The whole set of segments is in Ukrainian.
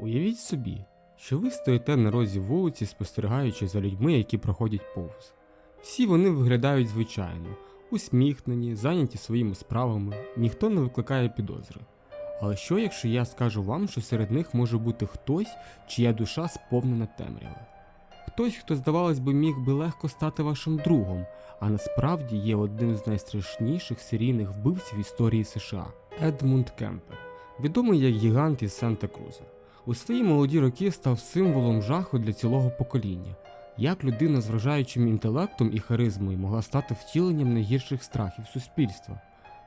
Уявіть собі, що ви стоїте на розі вулиці, спостерігаючи за людьми, які проходять повз. Всі вони виглядають звичайно, усміхнені, зайняті своїми справами, ніхто не викликає підозри. Але що якщо я скажу вам, що серед них може бути хтось, чия душа сповнена темряви? Хтось, хто, здавалось би, міг би легко стати вашим другом, а насправді є одним з найстрашніших серійних вбивців історії США Едмунд Кемпер, відомий як гігант із Санта-Круза. У свої молоді роки став символом жаху для цілого покоління. Як людина з вражаючим інтелектом і харизмою могла стати втіленням найгірших страхів суспільства?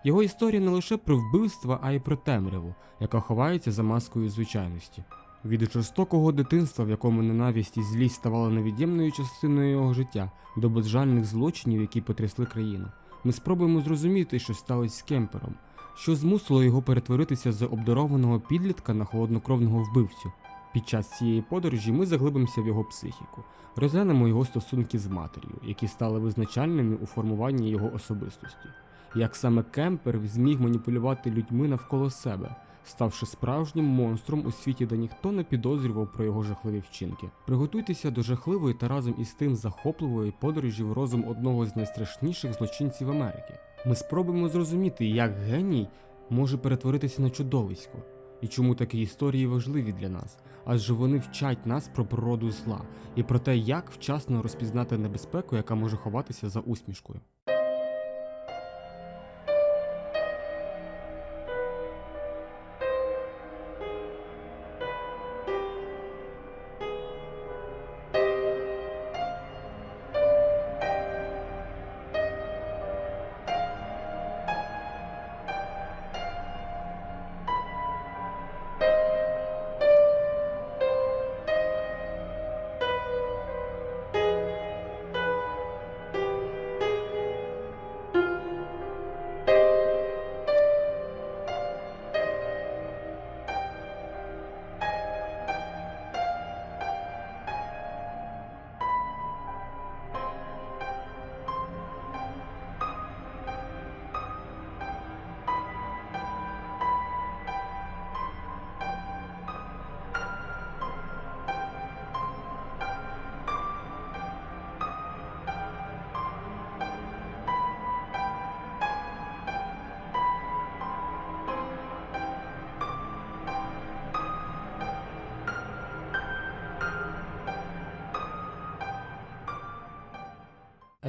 Його історія не лише про вбивства, а й про темряву, яка ховається за маскою звичайності. Від жорстокого дитинства, в якому ненависть і злість ставали невід'ємною частиною його життя, до безжальних злочинів, які потрясли країну, ми спробуємо зрозуміти, що сталося з Кемпером, що змусило його перетворитися з обдарованого підлітка на холоднокровного вбивцю. Під час цієї подорожі ми заглибимося в його психіку, розглянемо його стосунки з матір'ю, які стали визначальними у формуванні його особистості, як саме Кемпер зміг маніпулювати людьми навколо себе, ставши справжнім монстром у світі, де ніхто не підозрював про його жахливі вчинки. Приготуйтеся до жахливої та разом із тим захопливої подорожі в розум одного з найстрашніших злочинців Америки. Ми спробуємо зрозуміти, як геній може перетворитися на чудовисько, і чому такі історії важливі для нас, адже вони вчать нас про природу зла і про те, як вчасно розпізнати небезпеку, яка може ховатися за усмішкою.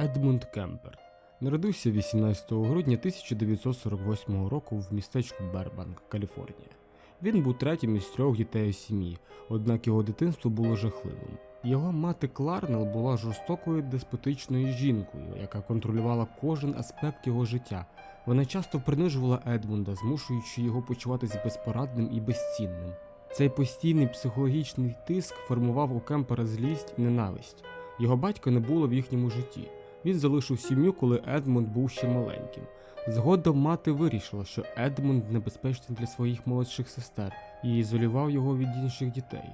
Едмунд Кемпер народився 18 грудня 1948 року в містечку Бербанк, Каліфорнія. Він був третім із трьох дітей у сім'ї, однак його дитинство було жахливим. Його мати Кларнел була жорстокою деспотичною жінкою, яка контролювала кожен аспект його життя. Вона часто принижувала Едмунда, змушуючи його почуватись безпорадним і безцінним. Цей постійний психологічний тиск формував у Кемпера злість і ненависть. Його батька не було в їхньому житті. Він залишив сім'ю, коли Едмунд був ще маленьким. Згодом мати вирішила, що Едмунд небезпечний для своїх молодших сестер і ізолював його від інших дітей.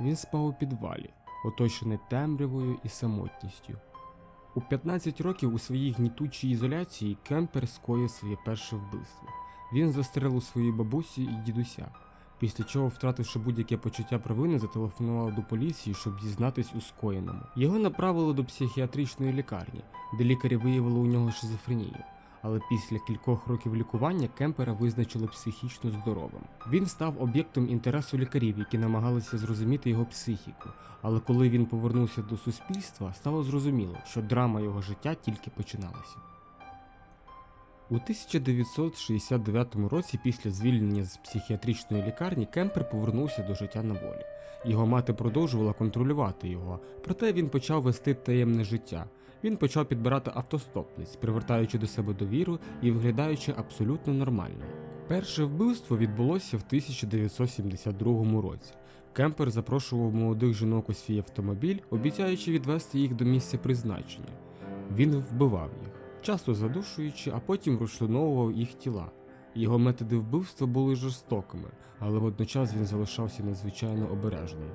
Він спав у підвалі, оточений темрявою і самотністю. У 15 років у своїй гнітучій ізоляції Кемпер скоїв своє перше вбивство. Він застрелив свою бабусі і дідуся, після чого, втративши будь-яке почуття провини, зателефонував до поліції, щоб дізнатись у скоєному. Його направили до психіатричної лікарні, де лікарі виявили у нього шизофренію. Але після кількох років лікування Кемпера визначили психічно здоровим. Він став об'єктом інтересу лікарів, які намагалися зрозуміти його психіку. Але коли він повернувся до суспільства, стало зрозуміло, що драма його життя тільки починалася. У 1969 році, після звільнення з психіатричної лікарні, Кемпер повернувся до життя на волі. Його мати продовжувала контролювати його, проте він почав вести таємне життя. Він почав підбирати автостопниць, привертаючи до себе довіру і виглядаючи абсолютно нормально. Перше вбивство відбулося в 1972 році. Кемпер запрошував молодих жінок у свій автомобіль, обіцяючи відвести їх до місця призначення. Він вбивав їх, часто задушуючи, а потім розчленовував їх тіла. Його методи вбивства були жорстокими, але водночас він залишався надзвичайно обережним.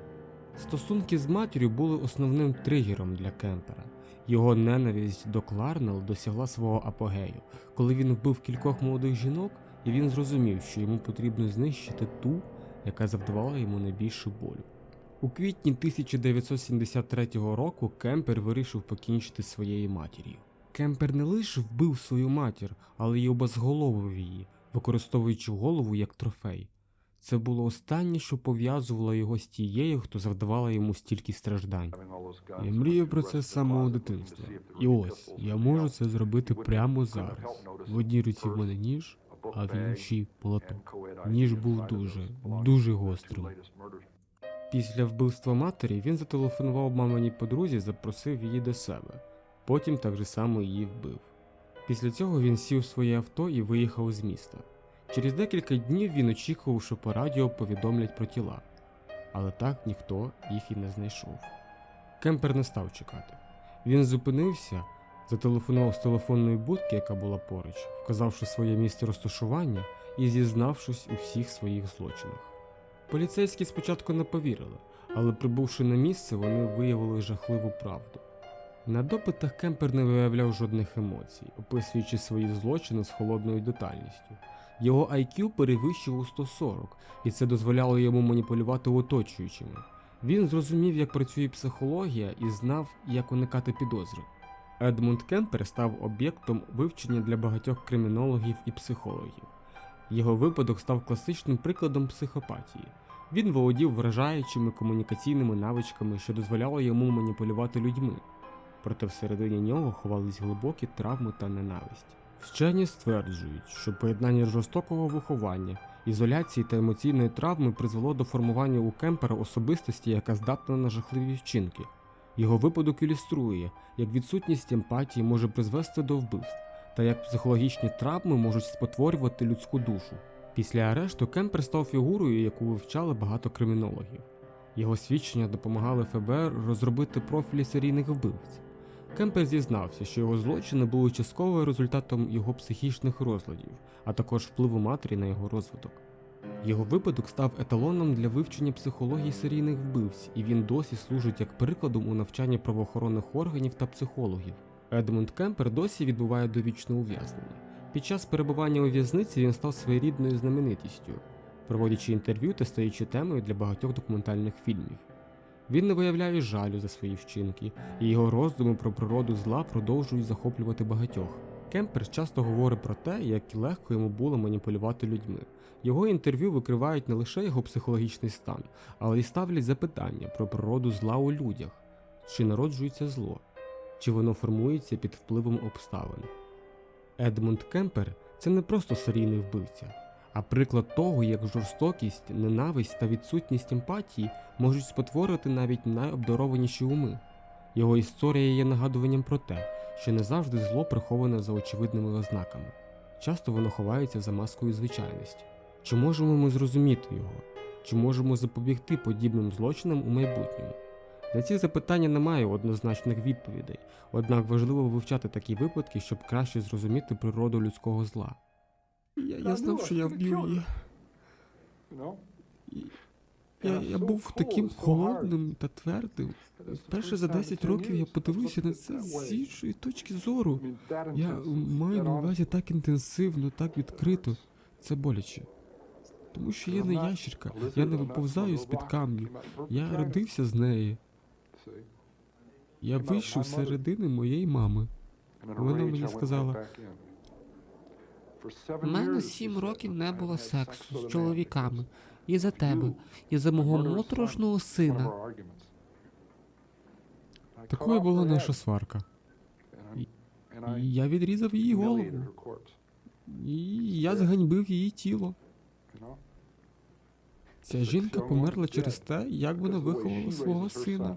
Стосунки з матір'ю були основним тригером для Кемпера. Його ненависть до Кларнел досягла свого апогею, коли він вбив кількох молодих жінок, і він зрозумів, що йому потрібно знищити ту, яка завдавала йому найбільшу болю. У квітні 1973 року Кемпер вирішив покінчити своєю матір'ю. Кемпер не лише вбив свою матір, але й обезголовив її, використовуючи голову як трофей. Це було останнє, що пов'язувало його з тією, хто завдавала йому стільки страждань. Я мріяв про це з самого дитинства. І ось я можу це зробити прямо зараз. В одній руці в мене ніж, а в іншій полоток. Ніж був дуже, дуже гострим. Після вбивства матері він зателефонував маминій подрузі, запросив її до себе. Потім так же само її вбив. Після цього він сів в своє авто і виїхав з міста. Через декілька днів він очікував, що по радіо повідомлять про тіла, але так ніхто їх і не знайшов. Кемпер не став чекати. Він зупинився, зателефонував з телефонної будки, яка була поруч, вказавши своє місце розташування і зізнавшись у всіх своїх злочинах. Поліцейські спочатку не повірили, але прибувши на місце, вони виявили жахливу правду. На допитах Кемпер не виявляв жодних емоцій, описуючи свої злочини з холодною детальністю. Його IQ перевищував 140, і це дозволяло йому маніпулювати оточуючими. Він зрозумів, як працює психологія, і знав, як уникати підозри. Едмунд Кемпер став об'єктом вивчення для багатьох кримінологів і психологів. Його випадок став класичним прикладом психопатії. Він володів вражаючими комунікаційними навичками, що дозволяло йому маніпулювати людьми. Проте всередині нього ховались глибокі травми та ненависть. Вчені стверджують, що поєднання жорстокого виховання, ізоляції та емоційної травми призвело до формування у Кемпера особистості, яка здатна на жахливі вчинки. Його випадок ілюструє, як відсутність емпатії може призвести до вбивств, та як психологічні травми можуть спотворювати людську душу. Після арешту Кемпер став фігурою, яку вивчали багато кримінологів. Його свідчення допомагали ФБР розробити профілі серійних вбивць. Кемпер зізнався, що його злочини були частково результатом його психічних розладів, а також впливу матері на його розвиток. Його випадок став еталоном для вивчення психології серійних вбивць, і він досі служить як прикладом у навчанні правоохоронних органів та психологів. Едмунд Кемпер досі відбуває довічне ув'язнення. Під час перебування у в'язниці він став своєрідною знаменитістю, проводячи інтерв'ю та стаючи темою для багатьох документальних фільмів. Він не виявляє жалю за свої вчинки, і його роздуми про природу зла продовжують захоплювати багатьох. Кемпер часто говорить про те, як легко йому було маніпулювати людьми. Його інтерв'ю викривають не лише його психологічний стан, але й ставлять запитання про природу зла у людях, чи народжується зло, чи воно формується під впливом обставин. Едмунд Кемпер це не просто серійний вбивця, а приклад того, як жорстокість, ненависть та відсутність емпатії можуть спотворити навіть найобдарованіші уми. Його історія є нагадуванням про те, що не завжди зло приховане за очевидними ознаками. Часто воно ховається за маскою звичайності. Чи можемо ми зрозуміти його? Чи можемо запобігти подібним злочинам у майбутньому? На ці запитання немає однозначних відповідей, однак важливо вивчати такі випадки, щоб краще зрозуміти природу людського зла. Я, я знав, що я вб'ю її. Я, я був таким холодним та твердим. Вперше за 10 років я подивився на це з іншої точки зору. Я маю на увазі так інтенсивно, так відкрито. Це боляче. Тому що я не ящірка, я не виповзаю з-під камню. Я родився з неї. Я вийшов з середини моєї мами. Вона мені сказала, У мене сім років не було сексу з чоловіками. І за тебе, і за мого моторошного сина. Такою була наша сварка. І я відрізав її голову. І я зганьбив її тіло. Ця жінка померла через те, як вона виховала свого сина.